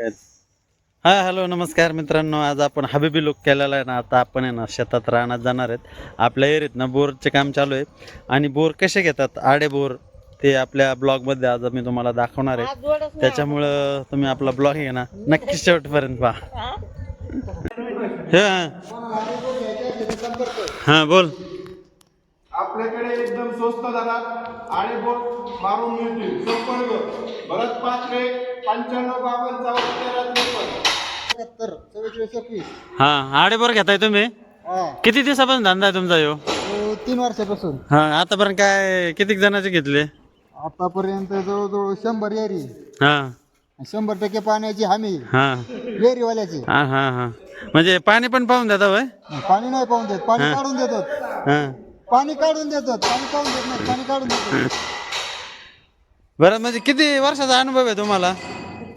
हा हॅलो नमस्कार मित्रांनो. आज आपण हबीबी लुक केलेला आहे ना आता आपण आहे ना शेतात रानात जाणार आहेत. आपल्या एरीत ना बोरचे काम चालू आहे आणि बोर कसे घेतात? आडे बोर ते आपल्या ब्लॉगमध्ये आज मी तुम्हाला दाखवणार आहे. त्याच्यामुळं तुम्ही आपला ब्लॉग आहे ना नक्की शेवटपर्यंत पहा. हे? हां बोल. आपल्याकडे एकदम स्वस्त दरात आणि बोट मारून मिळतील. पाचवे पंच्याण्णव बावन्न चौदा तेरा त्रेपन्न. एकाहत्तर चव्वेचाळीस एकवीस. हां आडे बोर घेताय तुम्ही? हा. किती दिवसापासून धंदा आहे तुमचा ह्यो तो तीन वर्षापासून. हां आतापर्यंत काय किती जणांचे घेतले? आतापर्यंत जवळजवळ शंभर एरी हां. शंभर टक्के पाण्याची हमी. हां. एरीवाल्याची हां हां हां. म्हणजे पाणी पण पाहून देता होय? पाणी नाही पाहून देत. पाणी काढून देतात. हां. पाणी काढून देतात. पाणी पाहून देत नाही. पाणी काढून देतात. बरं म्हणजे किती वर्षाचा अनुभव आहे तुम्हाला?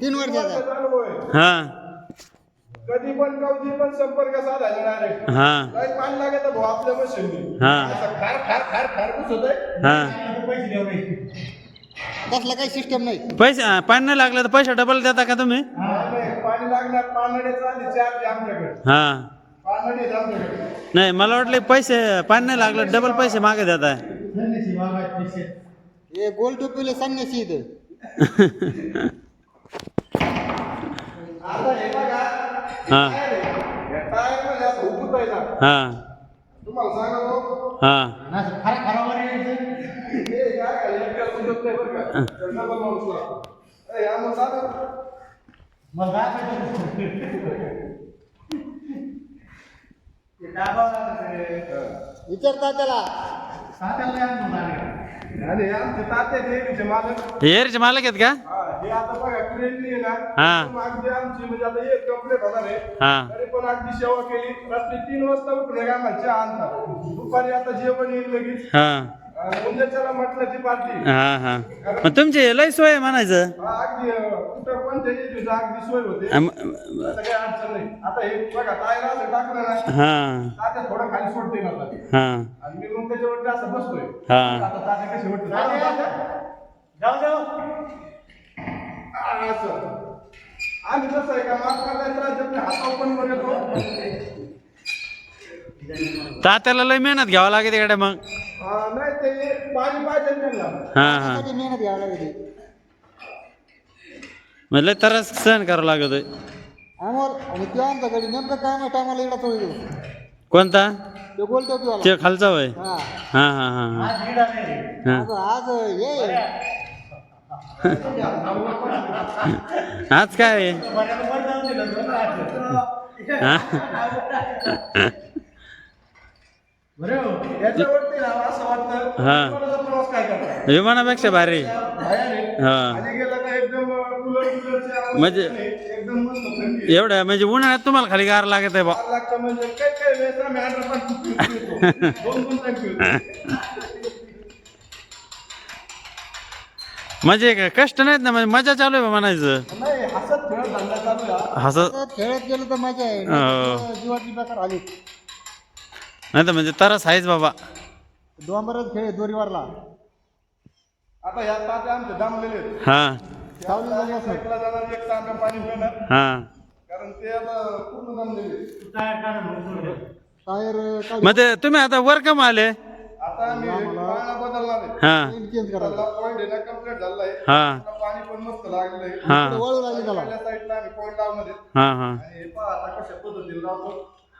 तीन वर्षाचा. हां. कधी पण कवधी पण संपर्क साधायचा डायरेक्ट हां. काही पाणी भाऊ आपल्या मशीननी हां. असं खार खार खार खार घुसत आहे. हां. तसला काही सिस्टम नाही. पैसे हां, पाणी नाही लागलं तर पैसे डबल देता का तुम्ही? पाणी लागणार पानडे चालले चार्ज आमच्याकडे. हां. पानडे आहे आमच्याकडे. नाही मला वाटलं पैसे पाणी नाही लागलं डबल पैसे मागे देताय हे गोल टोपीले संन्यासी इथं. हे. हां. हां. विचारता त्याला. हे एअरचे मालक आहेत का? हा, हे आता बघा ट्रेननी आहे ना हा. एकदम अगदी आमची म्हणजे आता एक कंप्लेंट होणार आहे. हां. तरी पण अगदी सेवा केली. रात्री तीन वाजता आम्हाला चहा आणतात दुपारी आता जेवण येईल लगेच. हां. उद्याच्याला ती पार्टी. हां हां. मग तुमची लय सोय आहे म्हणायचं. हा, अगदी अं, कुठं पण त्याची तुझं अगदी सोय होते. आता काही अडचण नाही. आता हे बघा टायर असं टाकलं ना हां. तात्या थोडं खाली सोडते आता. हां. आणि मी मग त्याच्यावरती असं बसतोय. हां. आता तात्या कशी वाटते जाऊ जाऊ. असं आम्ही कसं आहे का माफ करायचं राज्यात हातावर पण वर येतो. तात्याला लय मेहनत घ्यावं लागते इकडे मग. हा, नाही ते पाणी पाहिजे त्यांना. हां हां. त्यासाठी मेहनत घ्यावी लागते मग लय तरच सहन करावं लागत आम्हाला आणि ते आमच्याकडे नेमकं काय टायमाला इकडं तो कोणता? ते टोपीवाला ते खालचा होय. हा. हां हां हां हां. आज आज ये आज काय? हां? विमानापेक्षा भारी. हां म्हणजे- एवढं म्हणजे उन्हाळ्यात तुम्हाला खाली गार लागत आहे बा गार लागतं म्हणजे काय काय वेळेस आम्ही अंडरपॅन्ट पिळतो. दोन दोन टाइम पिळतो. म्हणजे काय कष्ट नाहीत ना म्हणजे मजा चालू आहे म्हणायचं. नाही हसत खेळत धंदा चालू आहे. हा. असं तर खेळत गेलो तर मजा आहे. हो. नाहीतर जीवाची बेकार आली नाही तर म्हणजे तरच आहेच बाबा. डोंबरच खेळ दोरीवरला. आता या तात्या आमचे दामलेले आहेत. हां. सावलीला बसून साईडला जाणार एक तांब्या पाणी घेणार हां. कारण ते आता पूर्ण जमलेले आहेत. टायर. मग ते तुम्ही आता वर कम आले. आता आम्ही पाळणा बदलणार आहे हां. चेंज करायला त्याला पॉईंट आहे ना कंप्लीट झाला आहे हां. त्याला पाणी पण मस्त लागलेलं आहे हां वळू लागली त्याला. हाँ। पहिल्या साईडला आम्ही पॉईंट लावणार. आहे हां हां. आणि हे पहा आता कशा पद्धतीने लावतो.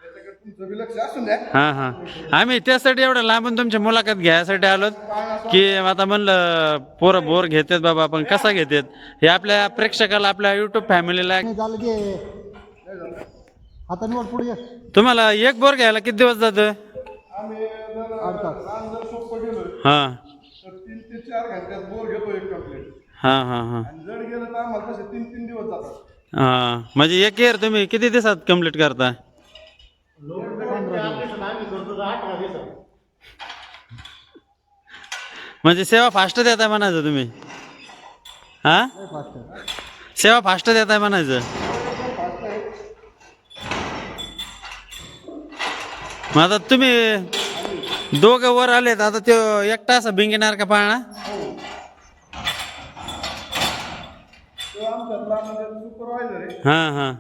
त्याच्याकडे तुमचं बी लक्ष असून द्या. हां हां. आम्ही त्यासाठी एवढं लांबून तुमची मुलाखत घ्यायसाठी आलो. की आता म्हणलं पोरं बोर घेतात बाबा पण कसा घेतात? हे आपल्या प्रेक्षकाला आपल्या युट्यूब फॅमिलीला नाही झालं की. हाताने वर पुढे. ये. तुम्हाला एक बोर घ्यायला किती दिवस जातं? आम्ही जर आठ तास. रान जर सोपं गेलो हां. तर तीन ते चार घंट्यात बोर घेतो एक कंप्लीट हां हां हां. आणि जड गेलं तर आम्हाला तसे तीन तीन दिवस जातात. हां. म्हणजे एक इयर तुम्ही किती दिवसात कंप्लीट करता? म्हणजे सेवा फास्ट देताय म्हणायचं तुम्ही? हां. सेवा फास्ट देताय म्हणायचं? मग आता तुम्ही दोघं वर आलेत आता तो एकटा असा भिंगणार का पाळणा? हां हां.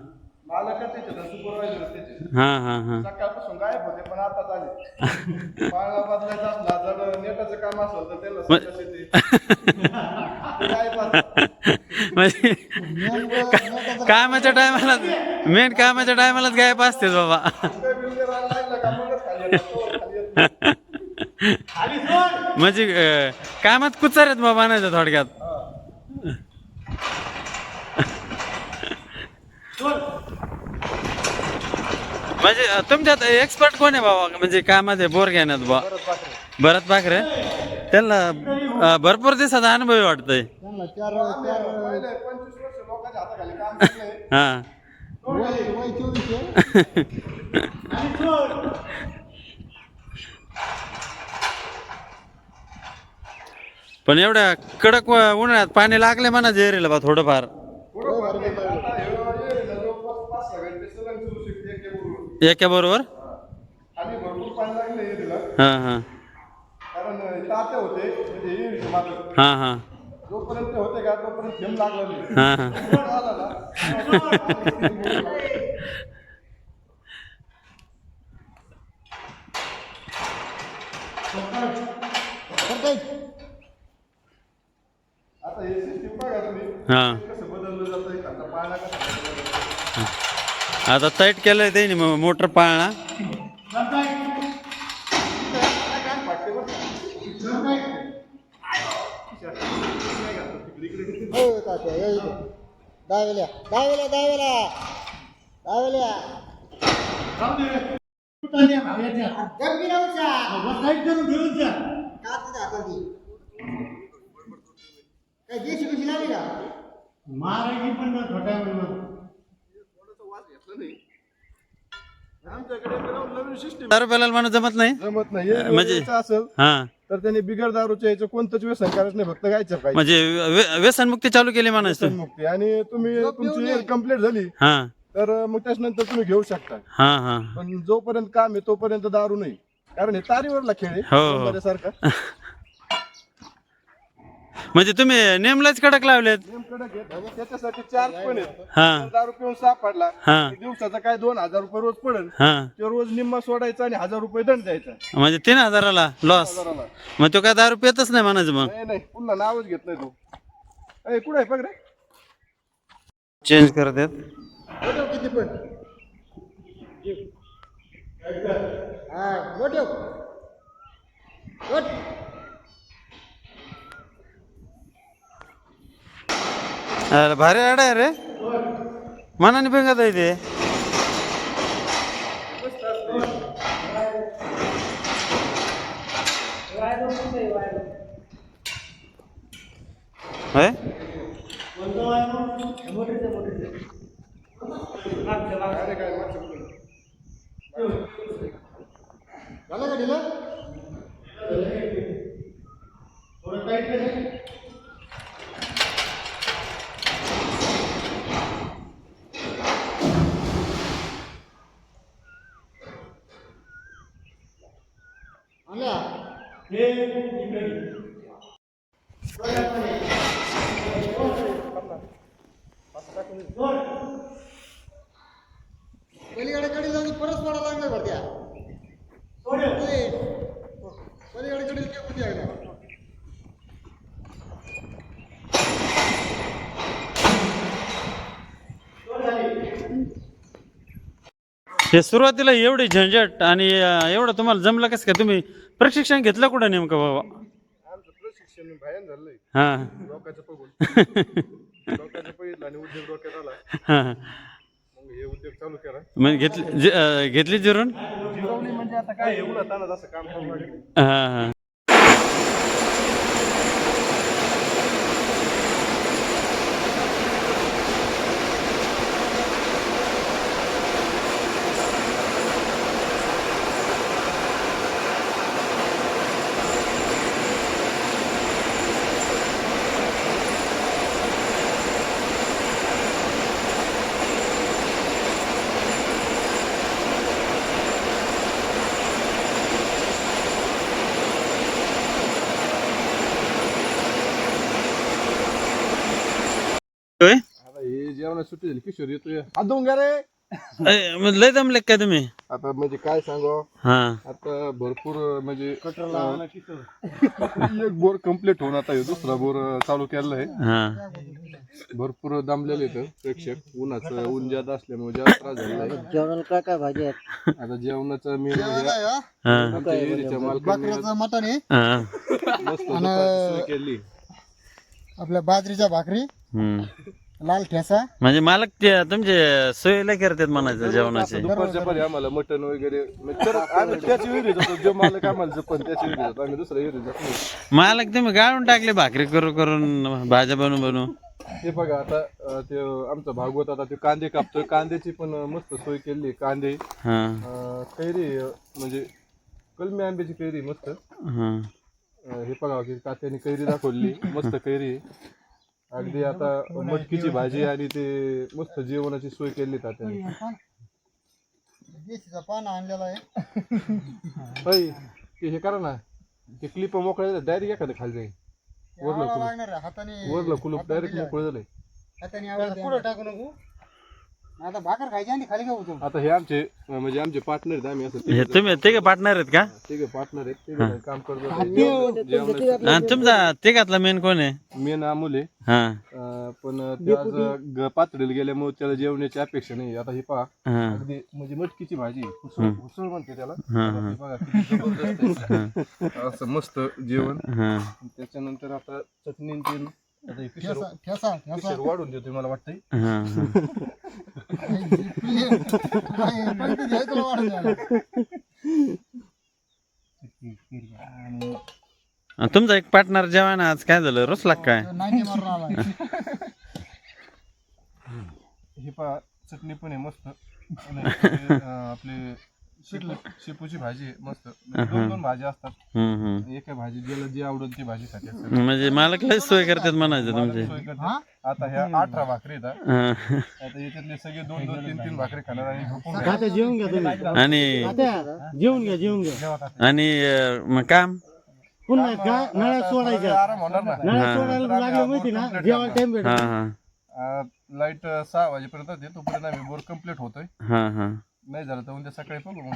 हां हां हां. सकाळपासून गायब होते पण आता चालेल पाळणा बदलायचा असला जर नेटाचं काम असेल तर त्याला संडास येते ते गायब असतात. म्हणजे कामाच्या टायमाला मेन कामाच्या टायमालाच गायब असतेच बाबा ते बिल्डर लागलं का मगच खाली येतात. तोवर खाली येत नाही. म्हणजे कामात कुचार आहेत बाबा नाही थोडक्यात. म्हणजे तुमच्यात एक्सपर्ट कोण आहे बाबा? म्हणजे कामात बोर घेण्यात बा. भरत पाखरे. त्यांना भरपूर दिवसाचा अनुभव वाटतंय. त्यांना चार आम्ही चार पहिले पंचवीस वर्ष लोकांच्या हाताखाली काम केलंय. हां वय वय चोवीस आहे पण एवढ्या कडक व- उन्हाळ्यात पाणी लागले म्हणा जेरीला बा थोडंफार. हे हे एके बरोबर. खाली भरपूर पाणी लागले येरीला हां हां. कारण तात्या होते म्हणजे येरीचे मालक हां हां. जोपर्यंत होते का तोपर्यंत थेंब लागला नाही हां हां. आला ना आता हे सिस्टीम बघा तुम्ही. हां. कसं बदललं जातं आता पाळणा कसा बदलला जातो. आता टाईट केलंय त्यांनी मग मोटर पाळणा. काय फाटते बरं का? हो तात्या या इथे दहावेल्या दहावेल्या दहावेल्या दहावेल्या गंभीर काय लागली का? दारू प्यायला माणूस जमत नाही? जमत नाही. हे म्हणजे- यायचं असेल हां. तर त्यांनी बिगर दारूच्या कोणतंच व्यसन करायचं नाही फक्त गायचं पाहिजे. म्हणजे व्यसनमुक्ती चालू केली व्यसन मुक्ती आणि तुम्ही तुमची कंप्लीट झाली हां. तर मग त्याच्यानंतर तुम्ही घेऊ शकता. हां हां. पण जोपर्यंत काम आहे तोपर्यंत दारू नाही. कारण हे तारीवरला खेळ आहे हो. सारखा. म्हणजे तुम्ही नेमलाच कडक लावलेत? आहेत. त्याच्यासाठी चार्ज पण आहेत. हां. जर दारू पिऊन सापडला. हां. की दिवसाचा काय दोन हजार रुपये रोज पडेल. हां. ते रोज निम्मा सोडायचा आणि हजार रुपये दंड द्यायचा. म्हणजे तीन हजाराला लॉस हजाराला. मग तो काय दारू पितच नाही म्हणायचं मग? नाही नाही. पुन्हा नावच घेत नाही तो. ए कुठे आहे? बघ रे चेंज करतात मोठ्या किती पण? हा अरे भारी आडा आहे रे मनाने पिंगत आहे ते होय? अरे काय मागचं पुढं. झालं का ढिलं आणल्या पलीकडे कडे जाऊन परत पडा लागलं भरत्या पलीकडे कडे काय होती आहे ना हे सुरुवातीला एवढी झंझट आणि अं, एवढं तुम्हाला जमलं कसं काय? तुम्ही प्रशिक्षण घेतलं कुठं नेमकं बाबा? आमचं प्रशिक्षण भयान झालंय. हां. आणि उद्योग डोक्यात आला. हां. मग हे उद्योग चालू केला मग घेतली जे- अं, घेतली जिरून? जिरवली म्हणजे आता काय काम करू लागले. हां हां. जेवणाची सुट्टी झाली. किशोर येतोय हात धुवून घ्या रे. अय, मग लय दमले काय तुम्ही? आता म्हणजे काय सांगू? हा. आता भरपूर म्हणजे एक बोर कंप्लीट होऊन आता ह्यो दुसरा बोर चालू केलेला आहे हा. भरपूर दमलेले आहेत प्रेक्षक. उन्हाचं ऊन जास्त असल्यामुळे जास्त त्रास आहे. जेवणाला काय काय भाजी आहेत? आता जेवणाचं मी हा आमच्या एरियाच्या मालकांनी बकऱ्याचं मटण आहे. हा. मस्त दुपारची सोय केली. आपल्या बाजरीच्या भाकरी. हम्म. लाल ठेसा म्हणजे मालक ते तुमचे सोयीला करतात म्हणायचं जेवणाचे. दुपारच्या परी आम्हाला मटण वगैरे म्हणजे तर आम्ही त्याची विहिरी जातो जो मालक आम्हाला जपन त्याची विहिरी जातो आम्ही दुसऱ्या विहिरी जात नाही. मालक तुम्ही गाळून टाकले भाकरी करू करून भाज्या बनवून बनवून. हे बघा आता अं, ते आमचा भागवत आता ते कांदे कापतोय. कांद्याची पण अं, मस्त सोय केली कांदे. हा. अं, कैरी अं, म्हणजे कलमी आंब्याची कैरी मस्त. हा. अं, हे बघा की तात्याने कैरी दाखवली मस्त कैरी आहे. अगदी आता मटकीची भाजी आणि ते मस्त जेवणाची सोय केली तात्याने देशीचा पान आणलेला आहे. होय ते हे करा ना ते क्लिप मोकळे डायरेक्ट एखादं खाली जाईल. वरलं कुलूप. हाताने वरलं कुलूप डायरेक्ट मोकळं झालंय. हाताने आवाळा पुढे टाकू नको. आता भाकर खायची आणि खाली घेऊ तू आता हे आमचे म्हणजे आमचे पार्टनर आहेत आम्ही असं हे तुम्ही ते का पार्टनर आहेत का? तिघे पार्टनर आहेत तिघे काम करतो जेवणाचं आणि तुमचा ते घातला मेन कोण आहे? मेन अमोल आहे. हा. अं, पण ते आज ग- पातळीला गेल्यामुळे त्याला जेवण्याची अपेक्षा नाही. आता हे पहा हा. अगदी म्हणजे मटकीची भाजी हुसळ म्हणते त्याला. हा, आता हे बघा किती जबरदस्त आहे. असं मस्त जेवण. हा. त्याच्यानंतर आता चटणी आणि तेल आता हे किशोर ठेसा ठेसा ठेसा. किशोर वाढून देतोय मला वाटतंय. हा. हा. आणि तुमचा एक पार्टनर जेवण आज काय झालं? रुसला का काय? नाईन्टी मारून आला. हे. पहा चटणी पण आहे मस्त. आणि अं, आपले शेपूची भाजी आहे मस्त. म्हणजे दोन असतात. हम्म हम्म. एका भाजी ज्याला जी आवडेल ती भाजी खाते. असं. म्हणजे मालक लय सोय करतात म्हणायचं तुमचे. सोय करते. आता ह्या अठरा भाकरी आहेत हा. हा. आता याच्यातले सगळे दोन दोन तीन तीन भाकरी खाणार आणि झोपून आता जेवून घ्या तुम्ही. आणि जेवून घ्या जेवून घ्या. आणि अं, मग काम? पुन्हा मग काय नळ्या आता सोडायच्या. थोडा वेळ आराम होणार ना. नळ्या सोडायला लागलं माहिती ना? जेवायला टाइम भेट हा हा. लाइट सहा वाजेपर्यंत येते तोपर्यंत आम्ही बोर कंप्लीट होतोय. हा हा. नाही झालं तर उद्या सकाळी बघू मग.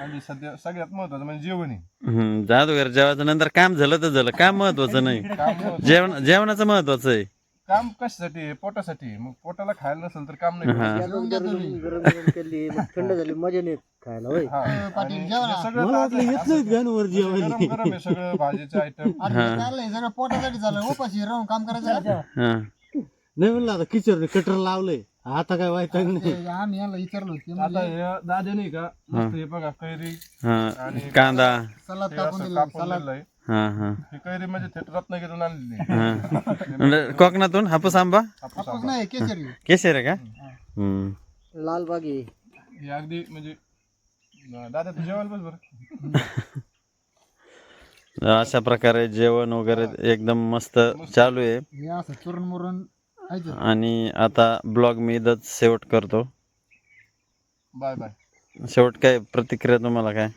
आणि सध्या सगळ्यात महत्वाचं म्हणजे जेवण आहे हम्म जादूगर जेवायचं नंतर काम झालं तर झालं काम महत्वाचं नाही काम महत्वाचं. जेवण जेवणाचं महत्वाचं आहे काम कशासाठी आहे? पोटासाठी आहे. मग पोटाला खायला नसेल तर काम नाही हा. करायचं. जेवून घ्या तुम्ही गरम गरम केली मग थंड झाली मजा नाही खायला होय हा. पाटील आणि जेवा हे ना. सगळं ताजं आहे. असं गरम गरम आहे सगळं भाजीचे आयटम आणि हे चाललंय सगळं पोटासाठी झालं उपाशी राहून काम करायचं. हा नाही म्हणलं आता किचोर कटर लावलंय आता काय वाईट नाही. ते आम्ही यांना विचारलो ते आता म्हणजे हे दादे नाही का? मस्त हे बघा कैरी. हा कांदा. सलाद हे टाकून असं दिलं कापून सलाद. दिलंय. हा हा. ही कैरी म्हणजे थेट रत्नागिरीतून आणलेली हा. म्हणजे कोकणातून हापूस आंबा? हापूस हापूस नाही केशरी केशर आहे का? हम्म. लाल बागी हे अगदी म्हणजे दादा तू जेवायला बस बरं. अशा प्रकारे जेवण वगैरे एकदम मस्त चालू आहे. हे असं मुरून खायचं आणि आता ब्लॉग मी इथंच शेवट करतो. Bye bye. शेवट काय? प्रतिक्रिया तुम्हाला काय?